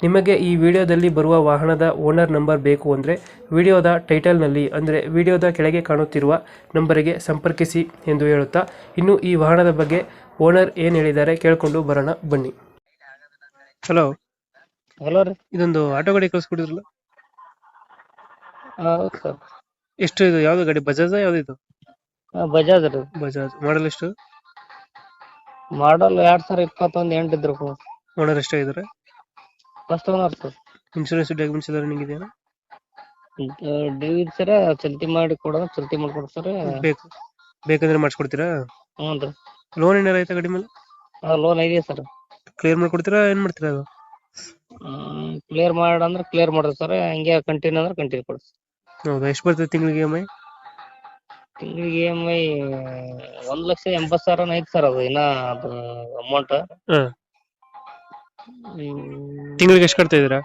ನಿಮಗೆ ಈ ವಿಡಿಯೋದಲ್ಲಿ ಬರುವ ವಾಹನದ ಓನರ್ ನಂಬರ್ ಬೇಕು ಅಂದರೆ ವಿಡಿಯೋದ ಟೈಟಲ್ನಲ್ಲಿ ಅಂದರೆ ವಿಡಿಯೋದ ಕೆಳಗೆ ಕಾಣುತ್ತಿರುವ ನಂಬರಿಗೆ ಸಂಪರ್ಕಿಸಿ ಎಂದು ಹೇಳುತ್ತಾ ಇನ್ನು ಈ ವಾಹನದ ಬಗ್ಗೆ ಓನರ್ ಏನು ಹೇಳಿದ್ದಾರೆ ಕೇಳಿಕೊಂಡು ಬರೋಣ ಬನ್ನಿ. ಹಲೋ ಹಲೋ ರೀ. ಇದೊಂದು ಆಟೋ ಗಾಡಿ ಕಳಿಸ್ಕೊಡಿದ್ರಲ್ಲ? ಹೌದು ಸರ್. ಎಷ್ಟು ಇದು ಯಾವುದು ಗಾಡಿ ಬಜಾಜ್ ಯಾವ್ದು ಇದು? ಬಜಾಜ್ ರೀ. ಬಜಾಜ್ ಮಾಡಲ್ ಎಷ್ಟು? ಮಾಡಲ್ ಎರಡ್ ಸಾವಿರ ಇಪ್ಪತ್ತೊಂದು ಎಂಟು ಇದ್ರು owner ಎಷ್ಟಾಗಿದ್ದಾರೆ? First owner sir insurance documents ಎಲ್ಲ ರನ್ನಿಂಗ್ ಇದೆಯಾ ಡ್ಯೂ ಇದೆ ಸರ್ ಚಲ್ತಿ ಮಾಡಿ ಕೊಡೋಣ ಚಲ್ತಿ ಮಾಡಿ ಸರ್ ಬೇಕು. ಬೇಕಂದ್ರೆ ಮಾಡಿಸ್ಕೊಡ್ತೀರಾ? ಹ್ಞೂ ರೀ. ಲೋನ್ ಏನಾರ ಐತೆ ಗಾಡಿ ಮೇಲೆ? ಲೋನ್ ಇದೆ ಸರ್. ಕ್ಲಿಯರ್ ಮಾಡ್ಕೊಡ್ತೀರಾ ಏನ್ ಮಾಡ್ತೀರಾ ಅದು? ಕ್ಲಿಯರ್ ಮಾಡಂದ್ರೆ ಕ್ಲಿಯರ್ ಮಾಡ್ತಾರೆ ಸರ್. ಹಂಗೆ ಕಂಟಿನ್ಯೂ ಅಂದ್ರೆ ಕಂಟಿನ್ಯೂ ಕೊಡಿ ಹೌದಾ ಎಷ್ಟು ಬರ್ತದೆ ತಿಂಗಳಿಗೆ ಇ ಎಂ ಐ ತಿಂಗಳಿಗೆ ಇ ಎಂ ಐ ಒಂದ್ ಲಕ್ಷ ಎಂಬತ್ತು ಸಾವಿರ ಐತಿ ಸರ್ ಅದು. ಇನ್ನ ಅದು ಅಮೌಂಟ್ ಹಾಂ. ತಿಂಗಳಿಗೆ ಎಷ್ಟು ಕಟ್ತಾ ಇದ್ದೀರಾ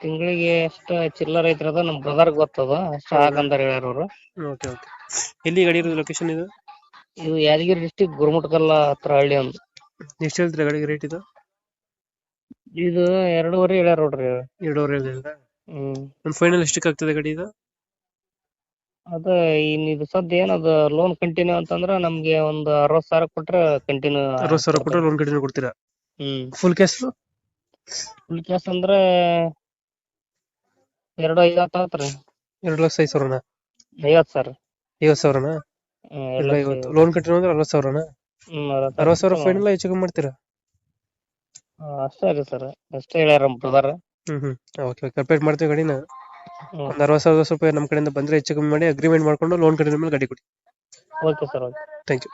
ತಿಂಗಳಿಗೆ ಎಷ್ಟು ಚಿಲ್ಲರ್ ಐತ್ರಿ ಅದು ನಮ್ ಬ್ರದರ್ ಗೊತ್ತದ ಅಷ್ಟ ಹಾಕಂತಾರ ಹೇಳ್ಯಾರ ಅವ್ರು. Okay okay. ಎಲ್ಲಿ ಗಾಡಿ ಇರೋದು ಲೊಕೇಶನ್ ಇದು? ಇದು ಯಾದಗಿರಿ ಡಿಸ್ಟಿಕ್ ಗುರುಮುಟ್ಕಲ್ಲ ಹತ್ರ ಹಳ್ಳಿ ಒಂದು. ಎಷ್ಟು ಹೇಳ್ತೀರಾ ಗಾಡಿಗೆ ರೇಟ್ ಇದು? ಇದು ಎರಡೂವರೆ ಹೇಳ್ಯಾರ ನೋಡ್ರಿ. ಎರಡೂವರೆ ಹೇಳಿದ್ರಾ ಹ್ಮ್. ಒಂದು ಫೈನಲ್ ಎಷ್ಟಕ್ಕೆ ಆಗ್ತದೆ ಗಡಿ ಇದು? ಅದ ಇನ್ ಇದು ಸದ್ಯ ಏನದ ಲೋನ್ ಕಂಟಿನ್ಯೂ ಅಂತಂದ್ರ ನಮ್ಗೆ ಒಂದ್ ಅರವತ್ ಸಾವಿರ ಕೊಟ್ರೆ ಕಂಟಿನ್ಯೂ ಅರವತ್ತು ಸಾವಿರ ಕೊಟ್ಟರೆ ಲೋನ್ ಕಂಟಿನ್ಯೂ ಕೊಡ್ತೀರಾ? ಹ್ಮ್. ಫುಲ್ ಕ್ಯಾಶ್ ಫುಲ್ ಕ್ಯಾಶ್ ಅಂದ್ರೆ ಎರಡು ಐವತ್ತು ಆತ್ರಿ. ಎರಡು ಲಕ್ಷ ಐದು ಸಾವಿರನಾ? ಐವತ್ ಸರ್ ಐವತ್ತು ಸಾವಿರನಾ? ಲಕ್ಷ ಐವತ್ತು. ಲೋನ್ ಕಟ್ಟಿರೋ ಅಂದ್ರೆ ಅರವತ್ತು ಸಾವಿರನಾ? ಅರವತ್ ಅರವತ್ತು ಸಾವಿರ ಸಾವಿರ. ಫೈನಲ್ ಹೆಚ್ಚು ಕಮ್ಮಿ ಮಾಡ್ತೀರಾ? ಹಾ, ಅಷ್ಟೇ ರೀ ಸರ್. ಅಷ್ಟೇ ಹೇಳ್ಯಾರ ನಮ್ಮ ಬ್ರದರ್. ಹ್ಮ್ ಹ್ಮ್. ಓಕೆ ಓಕೆ ಕಂಪೇರ್ ಮಾಡ್ತೀವಿ ಗಾಡಿನ. ಒಂದು ಅರವತ್ತು ಸಾವಿರ ರೂಪಾಯಿ ನಮ್ಮ ಕಡೆಯಿಂದ ಬಂದ್ರೆ ಹೆಚ್ಚು ಕಮ್ಮಿ ಮಾಡಿ ಅಗ್ರಿಮೆಂಟ್ ಮಾಡ್ಕೊಂಡು ಲೋನ್ ಕಂಟಿನ್ಯೂ ಮೇಲೆ ಗಾಡಿ ಕೊಡಿ. Okay sir okay thank you